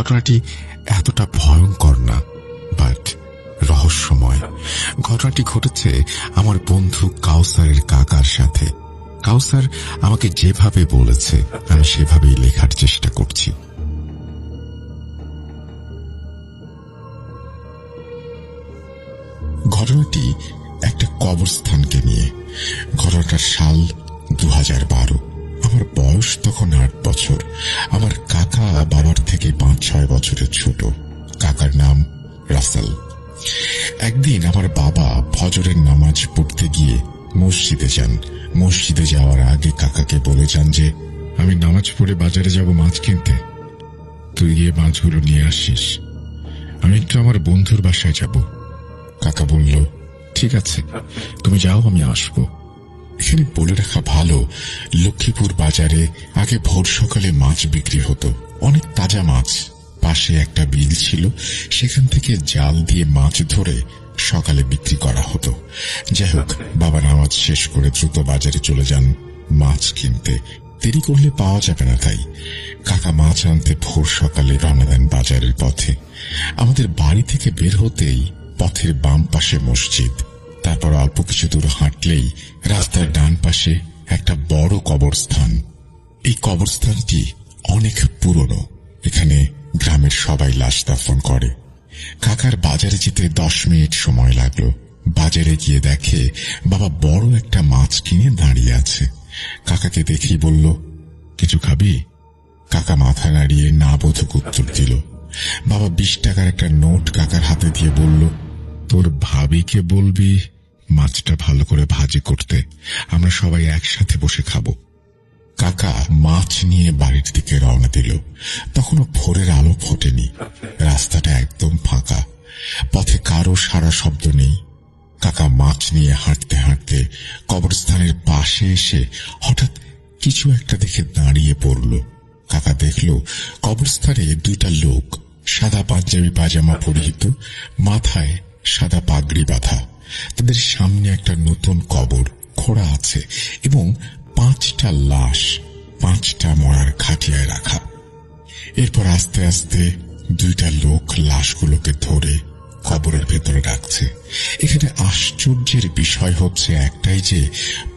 ঘটনাটি এতটা ভয়ঙ্কর না বাট রহস্যময়। ঘটনাটি ঘটেছে আমার বন্ধু কাউসারের কাকার সাথে। কাউসার আমাকে যেভাবে বলেছে, আমি সেভাবেই লেখার চেষ্টা করছি। ঘটনাটি একটা কবরস্থানকে নিয়ে। ঘটনাটার সাল দু হাজার বারো। আমার বয়স তখন আট বছর। আমার কাকা বাবার থেকে পাঁচ, ছয় বছরের ছোট। কাকার নাম রাসেল। একদিন আমার বাবা ফজরের নামাজ পড়তে গিয়ে মসজিদে যান। মসজিদে যাওয়ার আগে কাকাকে বলে যান যে, আমি নামাজ পড়ে বাজারে যাব মাছ কিনতে। তুই গিয়ে মাছগুলো নিয়ে আসিস। আমি একটু আমার বন্ধুর বাসায় যাব। কাকা বলল, ঠিক আছে। তুমি যাও, আমি আসব। এখানে বলে রাখা ভালো, লক্ষ্মীপুর বাজারে আগে ভোর সকালে মাছ বিক্রি হতো। অনেক তাজা মাছ। পাশে একটা বিল ছিল, সেখান থেকে জাল দিয়ে মাছ ধরে সকালে বিক্রি করা হতো। যাই হোক বাবা নামাজ শেষ করে দ্রুত বাজারে চলে যান মাছ কিনতে। দেরি করলে পাওয়া যাবে না তাই। কাকা মাছ আনতে ভোর সকালে রওনা দেন বাজারের পথে। আমাদের বাড়ি থেকে বের হতেই পথের বাম পাশে মসজিদ। তারপর অল্প কিছু দূর হাঁটলেই রাস্তার ডান পাশে একটা বড় কবরস্থান। এই কবরস্থানটি অনেক পুরনো। এখানে গ্রামের সবাই লাশ দাফন করে। কাকার বাজারে যেতে দশ মিনিট সময় লাগল। বাজারে গিয়ে দেখে বাবা বড় একটা মাছ কিনে দাঁড়িয়ে আছে। কাকাকে দেখেই বলল, কিছু খাবি? কাকা মাথা নাড়িয়ে না বোধক উত্তর দিল। বাবা বিশ টাকার একটা নোট কাকার হাতে দিয়ে বলল তোর ভাবিকে বলবি মাছটা ভালো করে ভাজি করতে। আমরা সবাই একসাথে বসে খাব। কাকা মাছ নিয়ে বাড়ির দিকে রওনা দিল। তখনও ভোরের আলো ফোটেনি। রাস্তাটা একদম ফাঁকা। পথে কারও সারা শব্দ নেই। কাকা মাছ নিয়ে হাঁটতে হাঁটতে কবরস্থানের পাশে এসে হঠাৎ কিছু একটা দেখে দাঁড়িয়ে পড়ল। কাকা দেখল কবরস্থানে দুইটা লোক সাদা পাঞ্জাবি পাজামা পরিহিত, মাথায় সাদা পাগড়ি বাঁধা। তাদের সামনে একটা নতুন কবর খোড়া আছে এবং পাঁচটা লাশ পাঁচটা মরার খাটিয়ায় রাখা। এরপর আস্তে আস্তে দুইটা লোক লাশগুলোকে ধরে কবরের ভেতরে রাখছে এখানে আশ্চর্যের বিষয় হচ্ছে একটাই যে,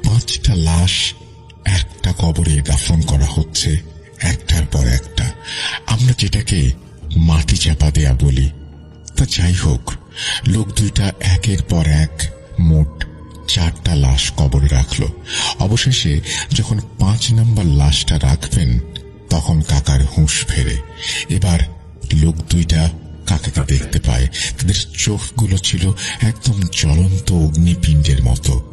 পাঁচটা লাশ একটা কবরে দাফন করা হচ্ছে, একটার পর একটা। আমরা যেটাকে মাটি চাপা দেয়া বলি, তা যাই হোক লোক দুইটা একের পর এক মোট চারটা লাশ কবরে রাখল। অবশেষে যখন পাঁচ নম্বর লাশটা রাখবেন, তখন কাকার হুঁশ ফেরে। এবার লোক দুইটা কাকাকে দেখতে পায়। তাদের চোখগুলো ছিল একদম জ্বলন্ত অগ্নিপিণ্ডের মতো।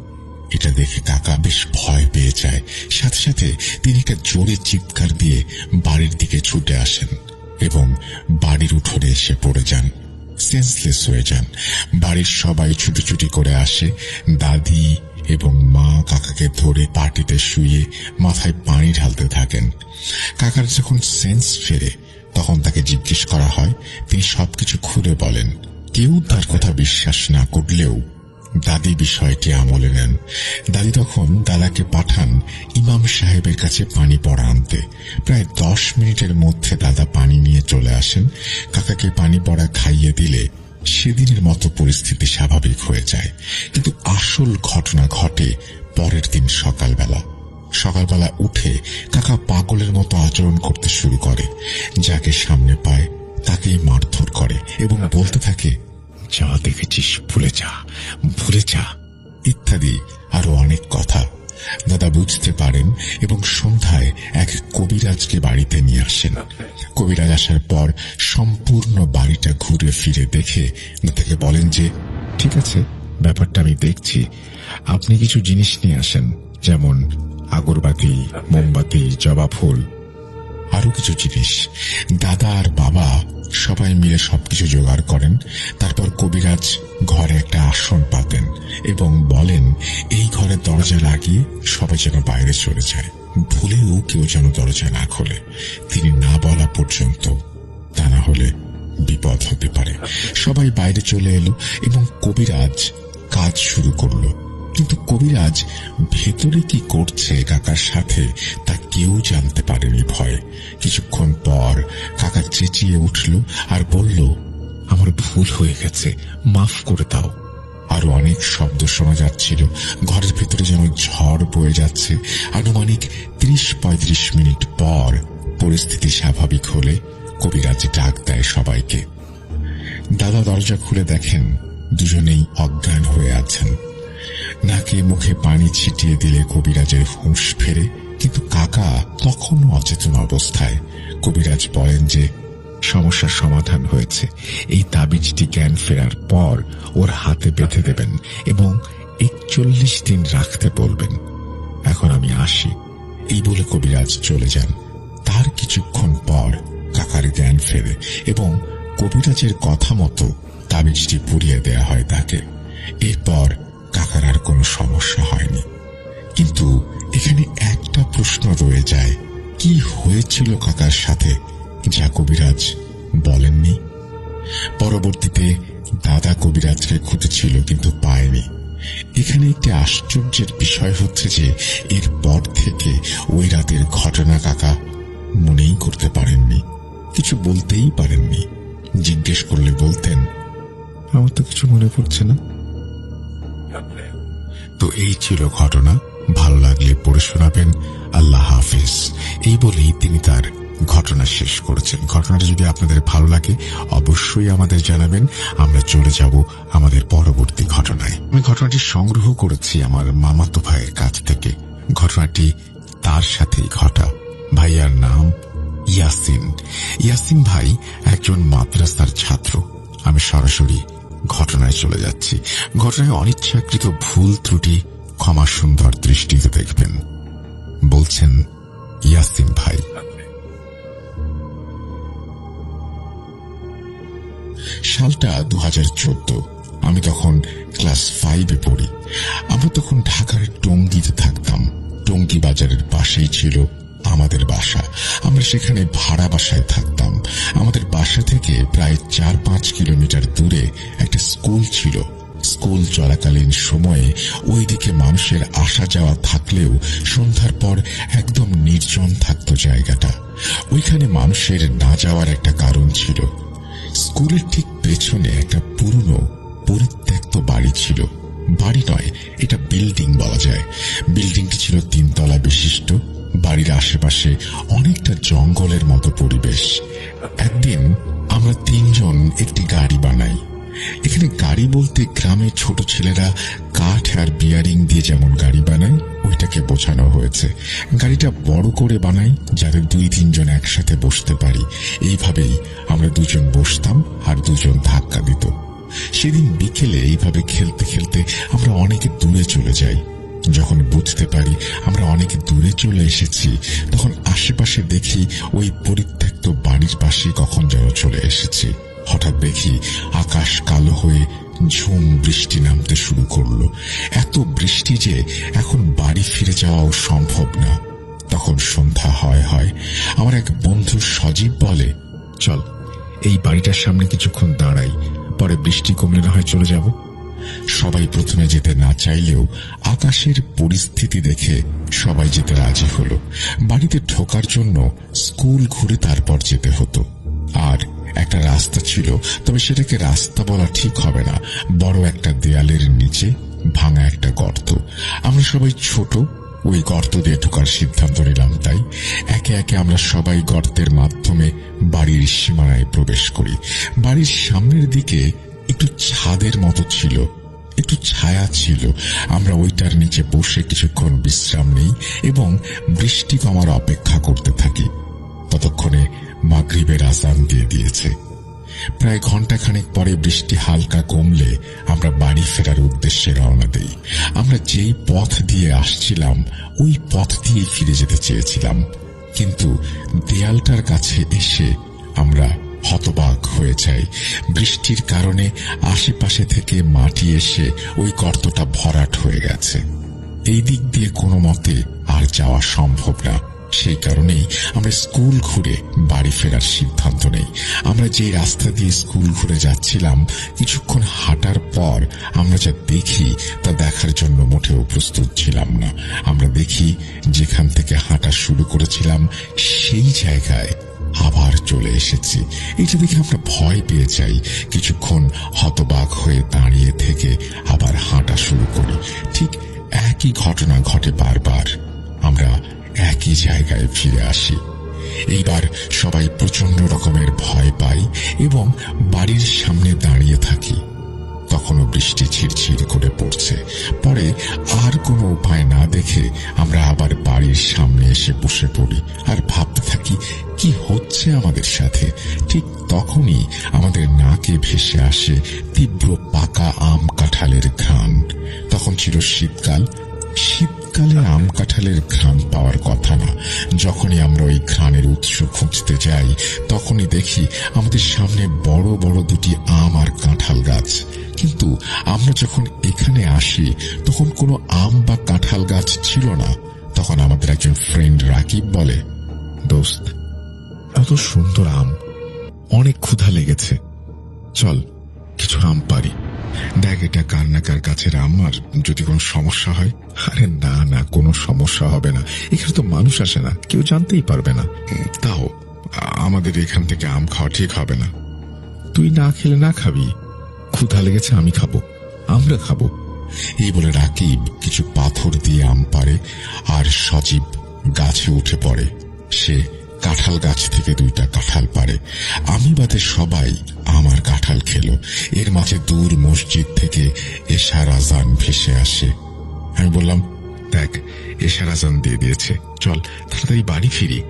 এটা দেখে কাকা বেশ ভয় পেয়ে যায়। সাথে সাথে তিনি একটা জোরে চিৎকার দিয়ে বাড়ির দিকে ছুটে আসেন এবং বাড়ির উঠোনে এসে পড়ে যান। সেন্সলেস হয়ে যান। বাড়ির সবাই ছুটি করে আসে। দাদি এবং মা কাকাকে ধরে পার্টিতে শুয়ে মাথায় পানি ঢালতে থাকেন। কাকার যখন সেন্স ফেরে, তখন তাকে জিজ্ঞেস করা হয়, তিনি সবকিছু খুলে বলেন। কেউ তার কথা বিশ্বাস না করলেও দাদি বিষয়টি আমলে নেন। দাদি তখন দাদাকে পাঠান ইমাম সাহেবের কাছে পানি পড়া আনতে। প্রায় দশ মিনিটের মধ্যে দাদা পানি নিয়ে চলে আসেন। কাকাকে পানি পড়া খাইয়ে দিলে সেদিনের মতো পরিস্থিতি স্বাভাবিক হয়ে যায়। কিন্তু আসল ঘটনা ঘটে পরের দিন সকালবেলা। সকালবেলা উঠে কাকা পাগলের মতো আচরণ করতে শুরু করে। যাকে সামনে পায় তাকেই মারধর করে এবং বলতে থাকে যা দেখেছিস, ভুলে যা ভুলে যা। ইত্যাদি আরও অনেক কথা। দাদা বুঝতে পারেন এবং সন্ধ্যায় এক কবিরাজকে বাড়িতে নিয়ে আসেন। কবিরাজ আসার পর সম্পূর্ণ বাড়িটা ঘুরে ফিরে দেখে দাদাকে বলেন যে, ঠিক আছে, ব্যাপারটা আমি দেখছি। আপনি কিছু জিনিস নিয়ে আসেন, যেমন আগরবাতি, মোমবাতি, জবা ফুল আরও কিছু জিনিস। দাদা আর বাবা সবাই মিলে সবকিছু জোগাড় করেন, তারপর কবিরাজ ঘরে একটা আসন পাতেন এবং বলেন, এই ঘরে দরজা লাগিয়ে সবাই যেন বাইরে চলে যায়। ভুলেও কেউ যেন দরজা না খোলে। তিনি না বলা পর্যন্ত তা না হলে বিপদ হতে পারে। সবাই বাইরে চলে এলো এবং কবিরাজ কাজ শুরু করল। কিন্তু কবিরাজ ভেতরে কি করছে কাকার সাথে তা কেউ জানতে পারেনি ভয়। কিছুক্ষণ পর কাকা চেঁচিয়ে উঠল আর বলল, আমার ভুল হয়ে গেছে, মাফ করে দাও। আরও অনেক শব্দ শোনা যাচ্ছিল। ঘরের ভেতরে যেন ঝড় বয়ে যাচ্ছে। আনুমানিক ত্রিশ পঁয়ত্রিশ মিনিট পর পরিস্থিতি স্বাভাবিক হলে কবিরাজ ডাক দেয় সবাইকে। দাদা দরজা খুলে দেখেন দুজনেই অজ্ঞান হয়ে আছেন। নাকে মুখে পানি ছিটিয়ে দিলে কবিরাজের হুঁশ ফেরে। কিন্তু কাকা তখনও অচেতন অবস্থায়। কবিরাজ বলেন যে, সমস্যার সমাধান হয়েছে। এই তাবিজটি জ্ঞান ফেরার পর ওর হাতে বেঁধে দেবেন এবং একচল্লিশ দিন রাখতে বলবেন। এখন আমি আসি। এই বলে কবিরাজ চলে যান। তার কিছুক্ষণ পর কাকার জ্ঞান ফেরে এবং কবিরাজের কথা মতো তাবিজটি পুড়িয়ে দেয়া হয় তাকে। এরপর কাকার আর কোনো সমস্যা হয়নি। কিন্তু এখানে একটা প্রশ্ন রয়ে যায়। কি হয়েছিল কাকার সাথে? যা কবিরাজ বলেননি। পরবর্তীতে দাদা কবিরাজকে খুঁজেছিল কিন্তু পায়নি। এখানে একটি আশ্চর্যের বিষয় হচ্ছে যে এরপর থেকে ওই রাতের ঘটনা কাকা মনেই করতে পারেননি। কিছু বলতেই পারেননি। জিজ্ঞেস করলে বলতেন, আমার তো কিছু মনে পড়ছে না। তো এই ছিল ঘটনা। ভালো লাগলে পড়ে শোনাবেন। আল্লাহ হাফিজ। এই বলেই তিনি তার ঘটনা শেষ করেছেন। ঘটনাটা যদি আপনাদের ভালো লাগে, অবশ্যই আমাদের জানাবেন। আমরা চলে যাব আমাদের পরবর্তী ঘটনায়। আমি ঘটনাটি সংগ্রহ করেছি আমার মামাতো ভাইয়ের কাছ থেকে। ঘটনাটি তার সাথেই ঘটা। ভাইয়ার নাম ইয়াসিন। ইয়াসিন ভাই একজন মাদ্রাসার ছাত্র। আমি সরাসরি ঘটনায় চলে যাচ্ছি। ঘটনায় অনিচ্ছাকৃত ভুল ত্রুটি ক্ষমা সুন্দর দৃষ্টিতে দেখবেন। বলছেন ইয়াসিন ভাই। সালটা দু চোদ্দ। আমি তখন ক্লাস ফাইভে পড়ি। আমরা তখন ঢাকার টঙ্গিতে থাকতাম। টঙ্গি বাজারের পাশেই ছিল আমাদের বাসা। আমরা সেখানে ভাড়া বাসায় থাকতাম। আমাদের বাসা থেকে প্রায় চার পাঁচ কিলোমিটার দূরে একটা স্কুল ছিল। স্কুল চলাকালীন সময়ে ওইদিকে মানুষের আসা যাওয়া থাকলেও সন্ধ্যার পর একদম নির্জন থাকতো জায়গাটা। ওইখানে মানুষের না যাওয়ার একটা কারণ ছিল। স্কুলের ঠিক পেছনে একটা পুরনো, পরিত্যক্ত বাড়ি ছিল। বাড়ি নয়, এটা বিল্ডিং বলা যায়। বিল্ডিংটি ছিল তিনতলা বিশিষ্ট। বাড়ির আশেপাশে অনেকটা জঙ্গলের মতো পরিবেশ। একদিন আমরা তিনজন একটি গাড়ি বানাই। এখানে গাড়ি বলতে গ্রামে ছোট ছেলেরা কাঠ আর বিয়ারিং দিয়ে যেমন গাড়ি বানায়, ওইটাকে বোঝানো হয়েছে। গাড়িটা বড় করে বানাই, যাতে দুই তিনজন একসাথে বসতে পারি। এইভাবেই আমরা দুজন বসতাম আর দুজন ধাক্কা দিত। সেদিন বিকেলে এইভাবে খেলতে খেলতে আমরা অনেকে দূরে চলে যাই। যখন বুঝতে পারি আমরা অনেক দূরে চলে এসেছি, তখন আশেপাশে দেখি ওই পরিত্যক্ত বাড়ির পাশে কখন যেন চলে এসেছি। হঠাৎ দেখি আকাশ কালো হয়ে ঝুম বৃষ্টি নামতে শুরু করল। এত বৃষ্টি যে এখন বাড়ি ফিরে যাওয়াও সম্ভব না। তখন সন্ধ্যা হয় হয় আমার এক বন্ধু সজীব বলে, চল, এই বাড়িটার সামনে কিছুক্ষণ দাঁড়াই, পরে বৃষ্টি কমলে না হয় চলে যাব। সবাই প্রথমে যেতে না চাইলেও আকাশের পরিস্থিতি দেখে সবাই যেতে রাজি হলো। বাড়িতে ঢোকার জন্য স্কুল ঘুরে তারপর যেতে হতো। আর একটা রাস্তা ছিল, তবে সেটাকে রাস্তা বলা ঠিক হবে না। বড় একটা দেয়ালের নিচে ভাঙা একটা গর্ত। আমরা সবাই ছোট, ওই গর্ত দিয়ে ঢোকার সিদ্ধান্ত নিলাম তাই। একে একে আমরা সবাই গর্তের মাধ্যমে বাড়ির সীমানায় প্রবেশ করি। বাড়ির সামনের দিকে একটু ছাদের মতো ছিল, একটু ছায়া ছিল। আমরা ওইটার নিচে বসে কিছুক্ষণ বিশ্রাম নেই এবং বৃষ্টি কমার অপেক্ষা করতে থাকি। ততক্ষণে মাগরিবের আজান দিয়ে দিয়েছে। প্রায় ঘন্টাখানেক পরে বৃষ্টি হালকা কমলে আমরা বাড়ি ফেরার উদ্দেশ্যে রওনা দেই। আমরা যেই পথ দিয়ে আসছিলাম, ওই পথ দিয়ে ফিরে যেতে চেয়েছিলাম। কিন্তু দেয়ালটার কাছে এসে আমরা হতবাক হয়ে যাই বৃষ্টির কারণে আশেপাশে থেকে মাটি এসে ওই গর্তটা ভরাট হয়ে গেছে। এই দিক দিয়ে কোনো মতে আর যাওয়া সম্ভব না। সেই কারণেই আমরা স্কুল ঘুরে বাড়ি ফেরার সিদ্ধান্ত নেই। আমরা যে রাস্তা দিয়ে স্কুল ঘুরে যাচ্ছিলাম, কিছুক্ষণ হাঁটার পর আমরা যা দেখি তা দেখার জন্য মোটেও প্রস্তুত ছিলাম না। আমরা দেখি যেখান থেকে হাঁটা শুরু করেছিলাম, সেই জায়গায় আবার চলে এসেছি। এটা দেখে আমরা ভয় পেয়ে যাই। কিছুক্ষণ হতবাক হয়ে দাঁড়িয়ে থেকে আবার হাঁটা শুরু করি। ঠিক একই ঘটনা ঘটে বারবার। আমরা একই জায়গায় ফিরে আসি। এইবার সবাই প্রচণ্ড রকমের ভয় পাই এবং বাড়ির সামনে দাঁড়িয়ে থাকি। তখনও বৃষ্টি ঝিরঝির করে পড়ছে। পরে আর কোনো উপায় না দেখে আমরা আবার বাড়ির সামনে এসে বসে পড়ি আর ভাবতে থাকি, কি হচ্ছে আমাদের সাথে? ঠিক তখনই আমাদের নাকে ভেসে আসে তীব্র পাকা আম কাঁঠালের ঘ্রাণ। তখন ছিল শীতকাল। শীতকালে আম কাঁঠালের ঘ্রাণ পাওয়ার কথা না। যখনই আমরা ওই ঘ্রাণের উৎস খুঁজতে যাই, তখনই দেখি আমাদের সামনে বড় বড় দুটি আম আর কাঁঠাল গাছ। কিন্তু আমরা যখন এখানে আসি, তখন কোনো আম বা কাঁঠাল গাছ ছিল না। তখন আমাদের একজন ফ্রেন্ড রাকিব বলে, দোস্ত, এত সুন্দর আম। অনেক ক্ষুধা লেগেছে। চল, কিছু আম পারি। দেখ এটা কার না কার গাছের আম, আর যদি কোনো সমস্যা হয়? আরে না না, কোনো সমস্যা হবে না। এখানে তো মানুষ আসে না, কেউ জানতেই পারবে না। তাও, আমাদের এখান থেকে আম খাওয়া ঠিক হবে না। তুই না খেলে না খাবি। ক্ষুধা লেগেছে, আমি খাব। আমরা খাব। এই বলে রাকিব কিছু পাথর দিয়ে আম পারে আর সজীব গাছে উঠে পড়ে। সে কাঁঠাল গাছ থেকে দুইটা কাঁঠাল পারে আমি বাদে সবাই আমার কাঁঠাল খেলো। এর মাঝে দূর মসজিদ থেকে এশার আজান ভেসে আসে। আমি বললাম, দেখ, এশার আজান দিয়ে দিয়েছে। চল, তাড়াতাড়ি বাড়ি ফিরি।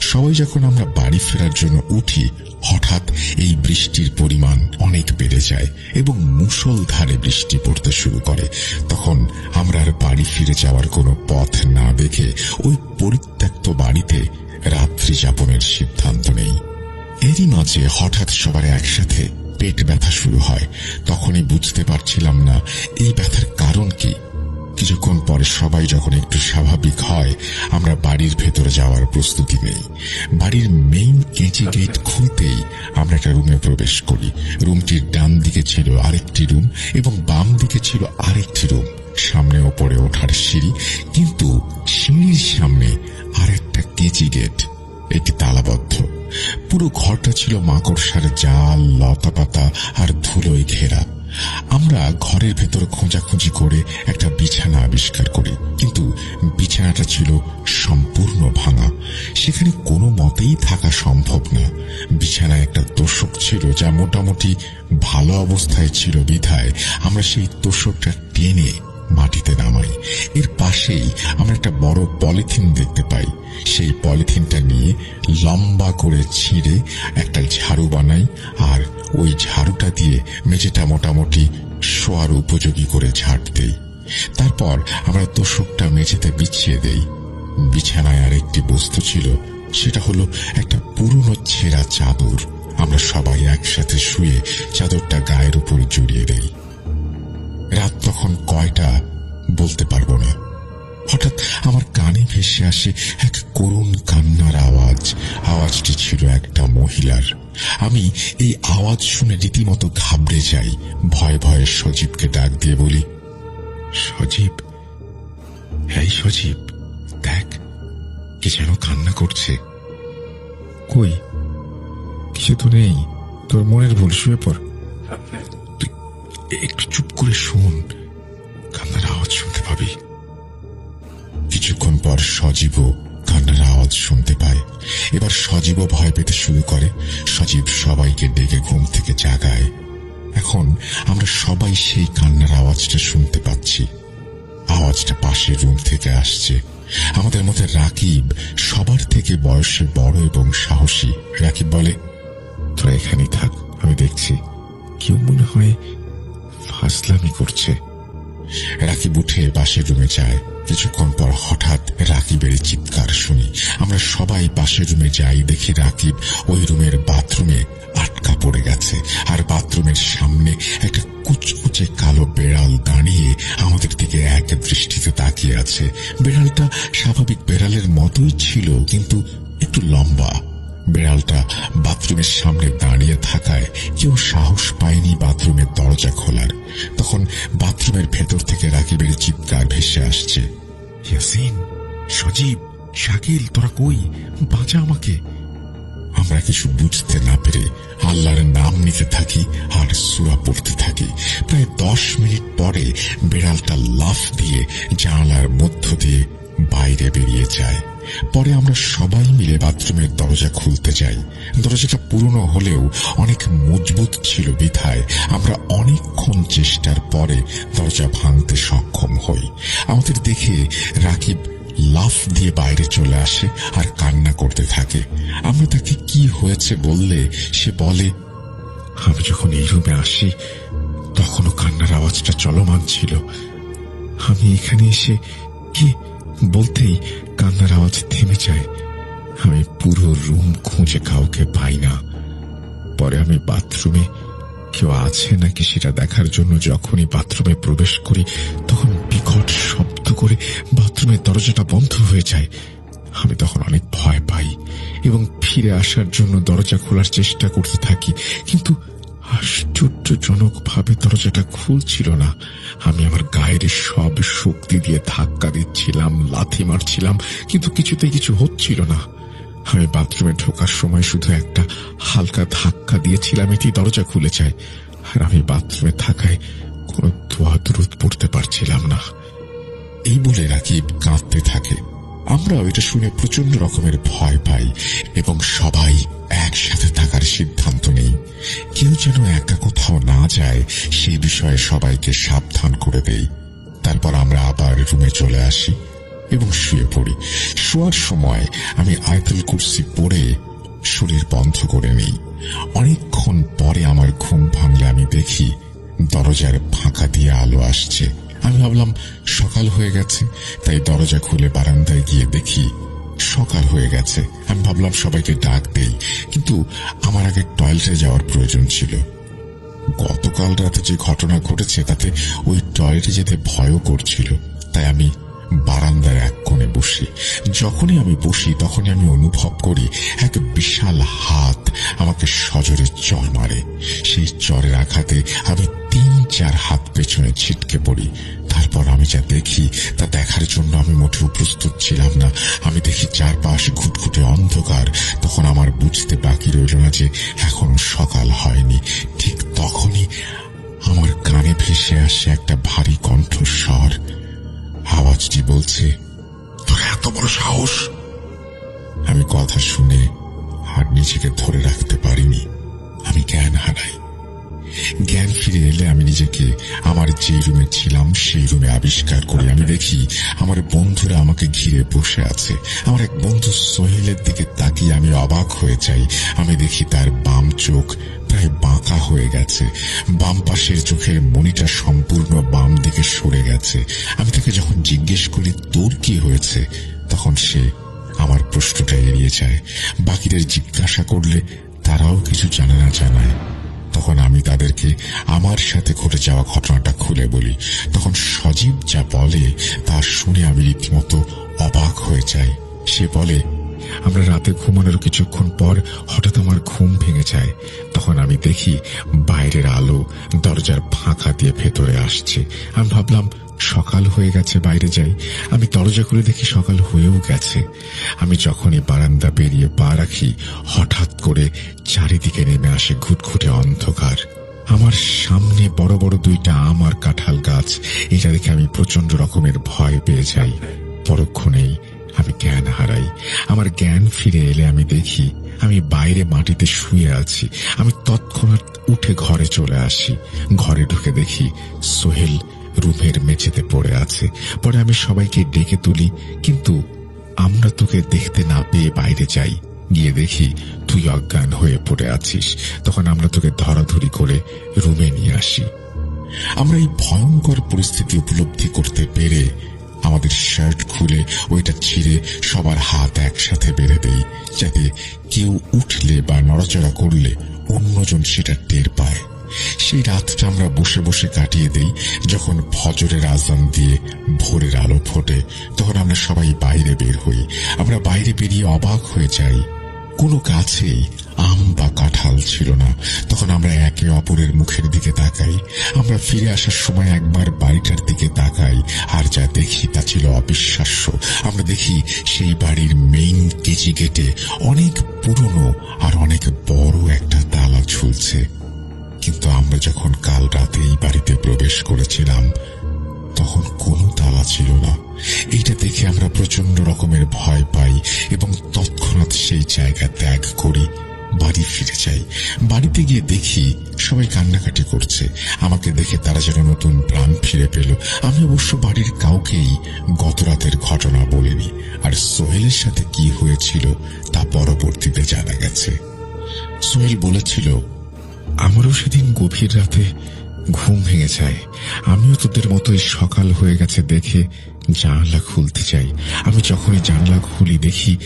সবাই যখন আমরা বাড়ি ফেরার জন্য উঠি হঠাৎ এই বৃষ্টির পরিমাণ অনেক বেড়ে যায় এবং মুষলধারে বৃষ্টি পড়তে শুরু করে। তখন আমরা আর বাড়ি ফিরে যাওয়ার কোনো পথ না দেখে ওই পরিত্যক্ত বাড়িতে রাত্রি যাপনের সিদ্ধান্ত নেই। এরই মাঝে হঠাৎ সবার একসাথে পেট ব্যথা শুরু হয়। তখনই বুঝতে পারছিলাম না, এই ব্যথার কারণ কি? কিছুক্ষণ পরে সবাই যখন একটু স্বাভাবিক হয়, আমরা বাড়ির ভেতরে যাওয়ার প্রস্তুতি নেই। বাড়ির মেইন কেঁচি গেট খুলতেই আমরা একটা রুমে প্রবেশ করি। রুমটির ডান দিকে ছিল আরেকটি রুম এবং বাম দিকে ছিল আরেকটি রুম সামনে ওপরে ওঠার সিঁড়ি, কিন্তু সিঁড়ির সামনে আরেকটা কেঁচি গেট এটি তালাবদ্ধ। পুরো ঘরটা ছিল মাকড়সার জাল লতা পাতা আর ধুলোয় ঘেরা। আমরা ঘরের ভেতর খোঁজাখুঁজি করে একটা বিছানা আবিষ্কার করি। কিন্তু বিছানাটা ছিল সম্পূর্ণ ভাঙা। সেখানে কোনো মতেই থাকা সম্ভব না। বিছানায় একটা তোষক ছিল, যা মোটামুটি ভালো অবস্থায় ছিল বিধায়। আমরা সেই তোষকটা টেনে মাটিতে নামাই। এর পাশেই আমরা একটা বড় পলিথিন দেখতে পাই। সেই পলিথিনটা নিয়ে লম্বা করে ছিঁড়ে একটা ঝাড়ু বানাই আর ওই ঝাড়ুটা দিয়ে মেঝেটা মোটামুটি শোয়ার উপযোগী করে ঝাড় দেই। তারপর আমরা তোষকটা মেঝেতে বিছিয়ে দেই। বিছানায় আর একটি বস্তু ছিল, সেটা হলো একটা পুরনো ছেঁড়া চাদর। আমরা সবাই একসাথে শুয়ে চাদরটা গায়ের উপর জড়িয়ে দেই। রাত তখন কয়টা বলতে পারব না। হঠাৎ আমার কানে ভেসে আসে এক করুণ কান্নার আওয়াজ। আওয়াজটি ছিল একটা মহিলার। আমি এই আওয়াজ শুনে রীতিমতো ঘাবড়ে যাই। ভয়ে ভয়ে সজীবকে ডাক দিয়ে বলি, সজীব এই সজীব, দেখ, কে যেন কান্না করছে। কই? কিছু তো নেই, তোর মনের ভুল, শুয়ে পড়। তুই একটু চুপ করে শোন, কান্নার আওয়াজ শুনতে পাবি। কিছুক্ষণ পর সজীবও কান্নার আওয়াজ শুনতে পায়। এবার সজীবও ভয় পেতে শুরু করে। সজীব সবাইকে ডেকে ঘুম থেকে জাগায়। এখন আমরা সবাই সেই কান্নার আওয়াজটা শুনতে পাচ্ছি। আওয়াজটা পাশের রুম থেকে আসছে। আমাদের মধ্যে রাকিব সবার থেকে বয়সে বড় এবং সাহসী। রাকিব বলে, তোরা এখানেই থাক, আমি দেখছি। কেউ মনে হয় ফাসলামি করছে। রাকিব উঠে পাশের রুমে যায়। কিছুক্ষণ পর হঠাৎ রাকিবের চিৎকার শুনি। আমরা সবাই পাশের রুমে যাই, দেখি রাকিব ওই রুমের বাথরুমে আটকা পড়ে গেছে। আর বাথরুমের সামনে একটা কুচকুচে কালো বেড়াল দাঁড়িয়ে আমাদের দিকে এক দৃষ্টিতে তাকিয়ে আছে। বেড়ালটা স্বাভাবিক বেড়ালের মতোই ছিল সামনে দাঁড়িয়ে থাকায় কেউ সাহস পায়নি বাথরুমের দরজা খোলার। তখন বাথরুমের ভেতর থেকে রাকিবের চিৎকার ভেসে আসছে। ইয়াসিন, সজীব, শাকিল, তোরা কই? বাঁচা আমাকে। আমরা কিছু বুঝতে না পেরে আল্লাহর নাম নিতে থাকি আর সুরা পড়তে থাকি। প্রায় দশ মিনিট পরে বিড়ালটা লাফ দিয়ে জানালার মধ্য দিয়ে বাইরে বেরিয়ে যায়। পরে আমরা সবাই মিলে বাথরুমের দরজা খুলতে যাই। দরজাটা পুরনো হলেও অনেক মজবুত ছিল বিধায় আমরা অনেকক্ষণ চেষ্টার পরে দরজা ভাঙতে সক্ষম হই। আমাদের দেখে রাকিব লাফ দিয়ে বাইরে চলে আসে আর কান্না করতে থাকে। আমরা তাকে কি হয়েছে বললে সে বলে, আমি যখন এই রুমে আসি, তখনও কান্নার আওয়াজটা চলমান ছিল। আমি এখানে এসে কি বলতেই কান্নার আওয়াজ থেমে যায়। আমি পুরো রুম খুঁজে কাউকে পাই না। পরে আমি বাথরুমে কেউ আছে নাকি সেটা দেখার জন্য যখনই বাথরুমে প্রবেশ করি, তখন বিকট শব্দ করে বাথরুমের দরজাটা বন্ধ হয়ে যায়। আমি তখন অনেক ভয় পাই এবং ফিরে আসার জন্য দরজা খোলার চেষ্টা করতে থাকি, কিন্তু আশ্চর্যজনকভাবে দরজাটা খুলছিল না। আমি আমার গায়ের সব শক্তি দিয়ে ধাক্কা দিচ্ছিলাম, লাথি মারছিলাম, কিন্তু কিছুতেই কিছু হচ্ছিল না। আমি বাথরুমে ঢোকার সময় শুধু একটা হালকা ধাক্কা দিয়েছিলাম, এটি দরজা খুলে যায়। আর আমি বাথরুমে থাকায় কোনো দোয়া দূরত পড়তে পারছিলাম না। এই বলে রাকিব কাঁদতে থাকে। আমরাও এটা শুনে প্রচণ্ড রকমের ভয় পাই এবং সবাই একসাথে থাকার সিদ্ধান্ত কেউ যেন একা কোথাও না যায় সেই বিষয়ে সবাইকে সাবধান করে দেই। তারপর আমরা আবার রুমে চলে আসি এবং শুয়ে পড়ি। শোয়ার সময় আমি আয়তুল কুর্সি পড়ে শরীর বন্ধ করে নিই। অনেকক্ষণ পরে আমার ঘুম ভাঙলে আমি দেখি দরজার ফাঁকা দিয়ে আলো আসছে। আমি ভাবলাম, সকাল হয়ে গেছে, তাই দরজা খুলে বারান্দায় গিয়ে দেখি সকাল হয়ে গেছে। আমি ভাবলাম সবাইকে ডাক দেই, কিন্তু আমার আগে টয়লেটে যাওয়ার প্রয়োজন ছিল। গতকাল রাতে যে ঘটনা ঘটেছে, তাতে ওই টয়লেটে যেতে ভয়ও করছিল। তাই আমি বারান্দার এক কোণে বসি। যখনই আমি বসি, তখনই আমি অনুভব করি এক বিশাল হাত আমাকে সজোরে চর মারে। সেই চরের আঘাতে আমি তিন চার হাত পেছনে ছিটকে পড়ি। তারপর আমি যা দেখি, তা দেখার জন্য আমি মোটেও প্রস্তুত ছিলাম না। আমি দেখি চারপাশ ঘুটঘুটে অন্ধকার। তখন আমার বুঝতে বাকি রইল না যে এখনও সকাল হয়নি। ঠিক তখনই আমার কানে ভেসে আসে একটা ভারী কণ্ঠস্বর। আওয়াজটি বলছে, তোর এত বড় সাহস? আমি কথা শুনে আর নিজেকে ধরে রাখতে পারিনি। আমি জ্ঞান হারাই। জ্ঞান ফিরে এলে আমি নিজেকে আমার যে রুমে ছিলাম, সেই রুমে আবিষ্কার করি। আমি দেখি আমার বন্ধুরা আমাকে ঘিরে বসে আছে। আমার এক বন্ধু সোহেলের দিকে তাকিয়ে আমি অবাক হয়ে যাই। আমি দেখি তার বাম চোখ প্রায় বাঁকা হয়ে গেছে। বাম পাশের চোখের মনিটা সম্পূর্ণ বাম দিকে সরে গেছে। আমি তাকে যখন জিজ্ঞেস করি, তোর কি হয়েছে? তখন সে আমার প্রশ্নটা এড়িয়ে যায়। বাকিদের জিজ্ঞাসা করলে তারাও কিছু জানে না জানায়। তখন আমি তাদেরকে আমার সাথে ঘটে যাওয়া ঘটনাটা খুলে বলি। তখন সজীব যা বলে তা শুনে আমি রীতিমতো অবাক হয়ে যাই। সে বলে, আমরা রাতে ঘুমানোর কিছুক্ষণ পর হঠাৎ আমার ঘুম ভেঙে যায়। তখন আমি দেখি বাইরের আলো দরজার ফাঁকা দিয়ে ভেতরে আসছে। আমি ভাবলাম সকাল হয়ে গেছে, বাইরে যাই। আমি দরজা খুলে দেখি সকাল হয়েও গেছে। আমি যখনই বারান্দা বেরিয়ে পা রাখি, হঠাৎ করে চারিদিকে নেমে আসে ঘুটঘুটে অন্ধকার। আমার সামনে বড় বড় দুইটা আম আর কাঁঠাল গাছ, এটা দেখে আমি প্রচণ্ড রকমের ভয় পেয়ে যাই। পরক্ষণেই আমি জ্ঞান হারাই। আমার জ্ঞান ফিরে এলে আমি দেখি, আমি বাইরে মাটিতে শুয়ে আছি। আমি তৎক্ষণাৎ উঠে ঘরে চলে আসি। ঘরে ঢুকে দেখি সোহেল রুমের মেঝেতে পড়ে আছে। পরে আমি সবাইকে ডেকে তুলি, কিন্তু আমরা তোকে দেখতে না পেয়ে বাইরে যাই। গিয়ে দেখি তুই অজ্ঞান হয়ে পড়ে আছিস। তখন আমরা তোকে ধরাধরি করে রুমে নিয়ে আসি। আমরা এই ভয়ঙ্কর পরিস্থিতি উপলব্ধি করতে পেরে আমাদের শার্ট খুলে ওইটা ছিঁড়ে সবার হাত একসাথে বেড়ে দেই, যাতে কেউ উঠলে বা নড়াচড়া করলে অন্যজন সেটা টের পায়। সেই রাতটা আমরা বসে বসে কাটিয়ে দেই। যখন ফজরের আজান দিয়ে ভোরের আলো ফোটে, তখন আমরা সবাই বাইরে বের হই। আমরা বাইরে বেরিয়ে অবাক হয়ে যাই। কোনো গাছেই আম বা কাঁঠাল ছিল না। তখন আমরা একে অপরের মুখের দিকে তাকাই। আমরা ফিরে আসার সময় একবার বাড়িটার দিকে তাকাই। আর যা দেখি তা ছিল অবিশ্বাস্য। আমরা দেখি সেই বাড়ির মেইন কেজি গেটে অনেক পুরনো আর অনেক বড় একটা তালা ঝুলছে। কিন্তু আমরা যখন কাল রাতে এই বাড়িতে প্রবেশ করেছিলাম, তখন কোনো তালা ছিল না। এইটা দেখে আমরা প্রচণ্ড রকমের ভয় পাই এবং তৎক্ষণাৎ সেই জায়গা ত্যাগ করি, বাড়ি ফিরে যাই। বাড়িতে গিয়ে দেখি সবাই কান্নাকাটি করছে। আমাকে দেখে তারা যেন নতুন প্রাণ ফিরে পেল। আমি অবশ্য বাড়ির কাউকেই গত রাতের ঘটনা বলিনি। আর সোহেলের সাথে কি হয়েছিল তা পরবর্তীতে জানা গেছে। সোহেল বলেছিল আমারও সেদিন গভীর রাতে ঘুম ভেঙে যায়। আমিও তোদের মতোই সকাল হয়ে গেছে দেখে জানলা খুলতে চাই। আমি যখনই জানলা খুলি দেখি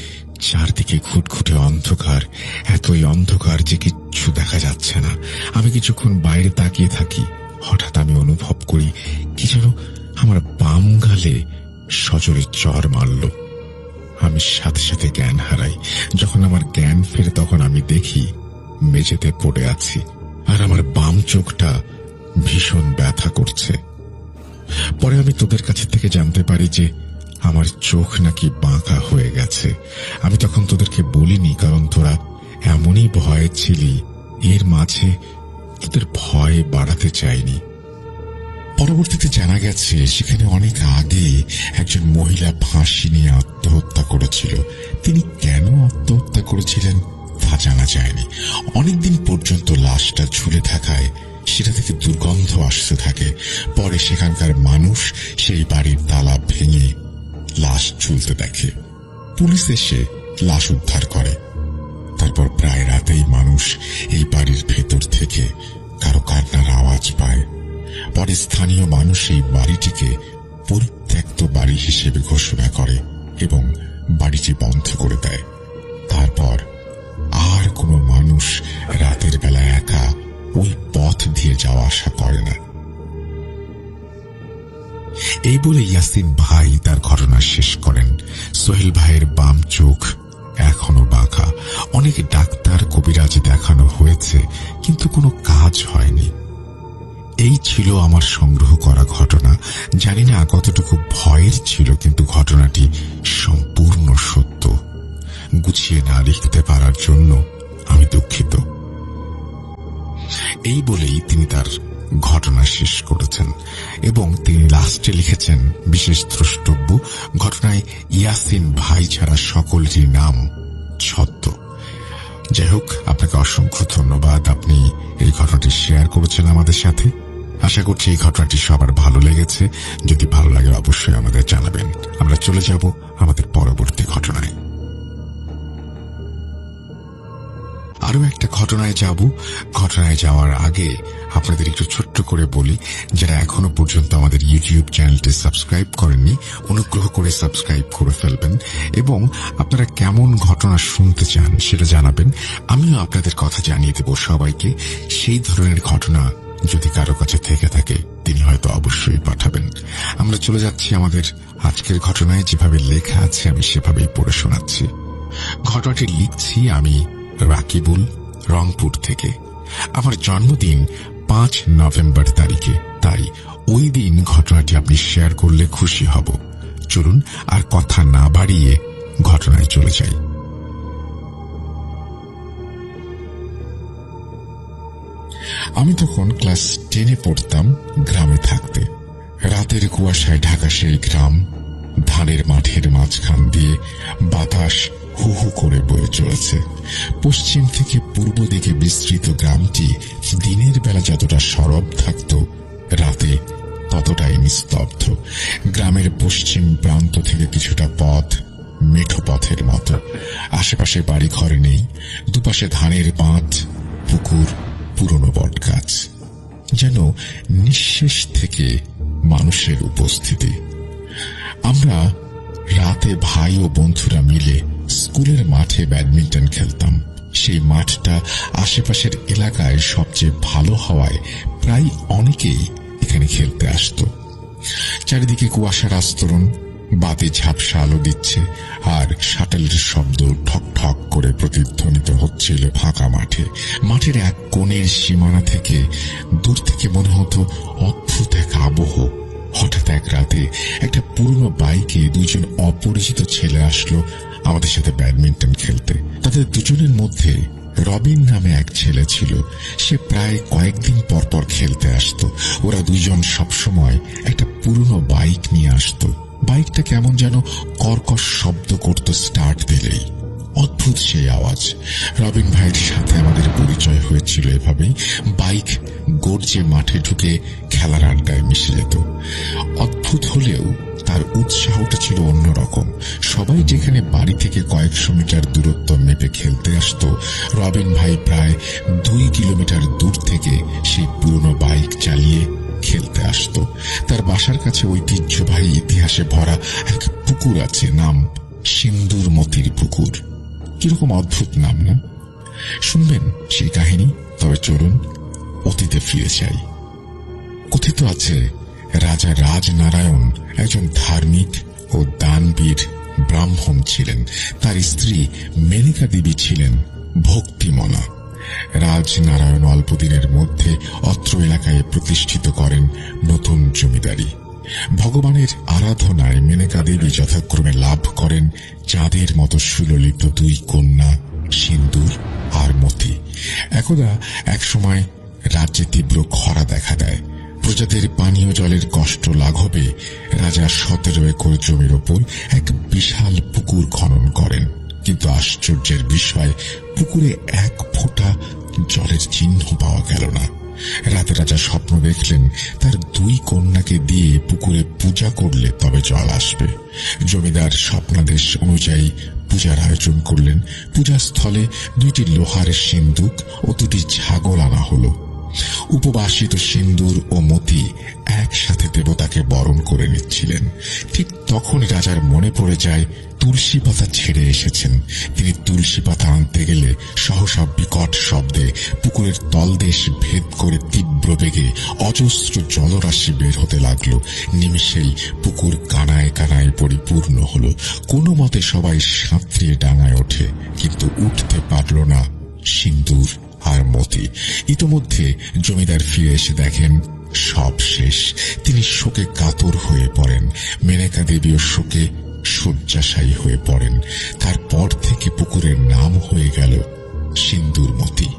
চারদিকে ঘুটঘুটে অন্ধকার। এতই অন্ধকার যে কিচ্ছু দেখা যাচ্ছে না। আমি কিছুক্ষণ বাইরে তাকিয়ে থাকি। হঠাৎ আমি অনুভব করি কি যেন আমার বাম গালে সজোরে চর মারল। আমি সাথে সাথে জ্ঞান হারাই। যখন আমার জ্ঞান ফেরে তখন আমি দেখি মেঝেতে পড়ে আছি। আর আমার বাম চোখটা ভীষণ ব্যথা করছে। পরে আমি তোদের কাছে থেকে জানতে পারি যে আমার চোখ নাকি বাঁকা হয়ে গেছে। আমি তখন তোদেরকে বলিনি, কারণ তোরা এমনই ভয়ে ছিলি। এর মাঝে তোদের ভয় বাড়াতে চাইনি। পরবর্তীতে জানা গেছে, সেখানে অনেক আগে একজন মহিলা ফাঁসি নিয়ে আত্মহত্যা করেছিল। তিনি কেন আত্মহত্যা করেছিলেন? তা জানা যায়নি। অনেকদিন পর্যন্ত লাশটা ঝুলে থাকায় সেটা থেকে দুর্গন্ধ আসতে থাকে। পরে সেখানকার মানুষ সেই বাড়ির তালা ভেঙে লাশ ঝুলতে দেখে। পুলিশ এসে লাশ উদ্ধার করে। তারপর প্রায় রাতেই মানুষ এই বাড়ির ভেতর থেকে কারও কান্নার আওয়াজ পায়। পরে স্থানীয় মানুষ এই বাড়িটিকে পরিত্যক্ত বাড়ি হিসেবে ঘোষণা করে এবং বাড়িটি বন্ধ করে দেয়। তারপর আর কোনো মানুষ রাতের বেলা একা ওই পথ দিয়ে যাওয়া আসা করে না। এই বলে ইয়াসিন ভাই তার ঘটনা শেষ করেন। সোহেল ভাইয়ের বাম চোখ এখনও বাঁকা। অনেক ডাক্তার কবিরাজ দেখানো হয়েছে, কিন্তু কোনো কাজ হয়নি। এই ছিল আমার সংগ্রহ করা ঘটনা। জানি না কতটুকু ভয়ের ছিল, কিন্তু ঘটনাটি সম্পূর্ণ সত্য। গুছিয়ে না লিখতে পারার জন্য আমি দুঃখিত। এই বলেই তিনি তার ঘটনা শেষ করেছেন এবং তিনি লাস্টে লিখেছেন বিশেষ দ্রষ্টব্য, ঘটনায় ইয়াসিন ভাই ছাড়া সকলেরই নাম ছদ্ম। যাই হোক, আপনাকে অসংখ্য ধন্যবাদ। আপনি এই ঘটনাটি শেয়ার করেছেন আমাদের সাথে। আশা করছি এই ঘটনাটি সবার ভালো লেগেছে। যদি ভালো লাগে, অবশ্যই আমাদের জানাবেন। আমরা চলে যাব আমাদের পরবর্তী ঘটনায়। আরও একটা ঘটনায় যাব। ঘটনায় যাওয়ার আগে আপনাদের একটু ছোট্ট করে বলি, যারা এখনও পর্যন্ত আমাদের ইউটিউব চ্যানেলটি সাবস্ক্রাইব করেননি, অনুগ্রহ করে সাবস্ক্রাইব করে ফেলবেন এবং আপনারা কেমন ঘটনা শুনতে চান সেটা জানাবেন। আমিও আপনাদের কথা জানিয়ে দেব সবাইকে। সেই ধরনের ঘটনা যদি কারও কাছে থেকে থাকে, তিনি হয়তো অবশ্যই পাঠাবেন। আমরা চলে যাচ্ছি আমাদের আজকের ঘটনায়। যেভাবে লেখা আছে, আমি সেভাবেই পড়ে শোনাচ্ছি। ঘটনাটি লিখছি আমি রাকিবুল, রংপুর থেকে। আমার জন্মদিন পাঁচ নভেম্বর তারিখে, তাই ওই দিন ঘটনাটি আপনি শেয়ার করলে খুশি হব। চলুন আর কথা না বাড়িয়ে ঘটনায় চলে যাই। আমি তখন ক্লাস টেনে পড়তাম গ্রামে থাকতে। রাতের কুয়াশায় ঢাকা সেই গ্রাম, ধানের মাঠের মাঝখান দিয়ে বাতাস হু হু করে বয়ে চলেছে। পশ্চিম থেকে পূর্ব দিকে বিস্তৃত গ্রামটি দিনের বেলা যতটা সরব থাকত, রাতে ততটাই নিস্তব্ধ। গ্রামের পশ্চিম প্রান্ত থেকে কিছুটা পথ মেঠো পথের মতো। আশেপাশে বাড়ি ঘর নেই, দুপাশে ধানের বাঁধ পুকুর, পুরনো বটগাছ। যেন নিঃশেষ থেকে মানুষের উপস্থিতি। আমরা রাতে ভাই ও বন্ধুরা মিলে স্কুলের মাঠে ব্যাডমিন্টন খেলতাম। সেই মাঠটা আশেপাশের এলাকায় সবচেয়ে ভালো হওয়ায় প্রায় অনেকেই এখানে খেলতে আসতো। চারিদিকে কুয়াশার আস্তরণ, বাতি ঝাপসা আলো দিচ্ছে, আর শাটেলের শব্দ ঠক ঠক করে প্রতিধ্বনিত হচ্ছিল ফাঁকা মাঠে। মাঠের এক কোণের সীমানা থেকে দূর থেকে মনে হতো অদ্ভুত এক আবহ। হঠাৎ এক রাতে একটা পুরনো বাইকে দুজন অপরিচিত ছেলে আসলো আমাদের সাথে ব্যাডমিন্টন খেলতে। তাদের দুজনের মধ্যে রবিন নামে এক ছেলে ছিল। সে প্রায় কয়েকদিন পর পর খেলতে আসতো। ওরা দুজন সবসময় একটা পুরনো বাইক নিয়ে আসতো। বাইকটা কেমন যেন কর্কশ শব্দ করত স্টার্ট দিলেই। অদ্ভুত সেই আওয়াজ। রবিন ভাইয়ের সাথে আমাদের পরিচয় হয়েছিল এভাবেই। বাইক গর্জে মাঠে ঢুকে খেলার আড্ডায় মিশে যেত। অদ্ভুত হলেও তার উৎসাহটা ছিল অন্যরকম। সবাই যেখানে বাড়ি থেকে কয়েকশো মিটার দূরত্ব মেপে খেলতে আসতো, রবিন ভাই প্রায় দুই কিলোমিটার দূর থেকে সেই পুরনো বাইক চালিয়ে খেলতে আসতো। তার বাসার কাছে ঐতিহ্যবাহী ইতিহাসে ভরা এক পুকুর আছে, নাম সিন্দুর মতির পুকুর। কীরকম অদ্ভুত নাম, না? শুনবেন সেই কাহিনী, তবে চলুন অতীতে ফিরে যাই। কথিত আছে, রাজা রাজনারায়ণ একজন ধার্মিক ও দানবীর ব্রাহ্মণ ছিলেন। তার স্ত্রী মেনিকা দেবী ছিলেন ভক্তিমনা। রাজনারায়ণ অল্পদিনের মধ্যে অত্র এলাকায় প্রতিষ্ঠিত করেন নতুন জমিদারি। ভগবানের আরাধনায় মেনকা দেবী যথাক্রমে লাভ করেন চাঁদের মতো সুললিত দুই কন্যা, সিন্দুর আর মতি। একদা একসময় রাজ্যে তীব্র খরা দেখা দেয়। প্রজাদের পানীয় জলের কষ্ট লাঘবে রাজা সতেরো একর জমির ওপর এক বিশাল পুকুর খনন করেন। কিন্তু আশ্চর্যের বিষয়, পুকুরে এক ফোঁটা জলের চিহ্ন পাওয়া গেল না। রাতে রাজা স্বপ্ন দেখলেন, তার দুই কন্যাকে দিয়ে পুকুরে পূজা করলে তবে জল আসবে। জমিদার স্বপ্নাদেশ অনুযায়ী পূজার আয়োজন করলেন। পূজাস্থলে দুইটি লোহার সিন্দুক ও দুটি ছাগল আনা হলো। উপবাসিত সিন্দুর ও মতি একসাথে দেবতাকে বরণ করে নিচ্ছিলেন। ঠিক তখন রাজার মনে পড়ে যায়, তুলসী পাতা ছেড়ে এসেছেন। তিনি তুলসী পাতা আনতে গেলে সহসা বিকট শব্দে পুকুরের তলদেশ ভেদ করে তীব্র বেগে অজস্র জলরাশি বের হতে লাগল। নিমিষেই পুকুর কানায় কানায় পরিপূর্ণ হল। কোনো মতে সবাই সাঁতরিয়ে ডাঙায় ওঠে, কিন্তু উঠতে পারল না সিন্দুর। আর মতি ইতোমধ্যে জমিদার ফিরে এসে দেখেন সব শেষ। তিনি শোকে কাতর হয়ে পড়েন। মেনেকা দেবীও শোকে শয্যাশায়ী হয়ে পড়েন। তারপর থেকে পুকুরের নাম হয়ে গেল সিন্দুরমতি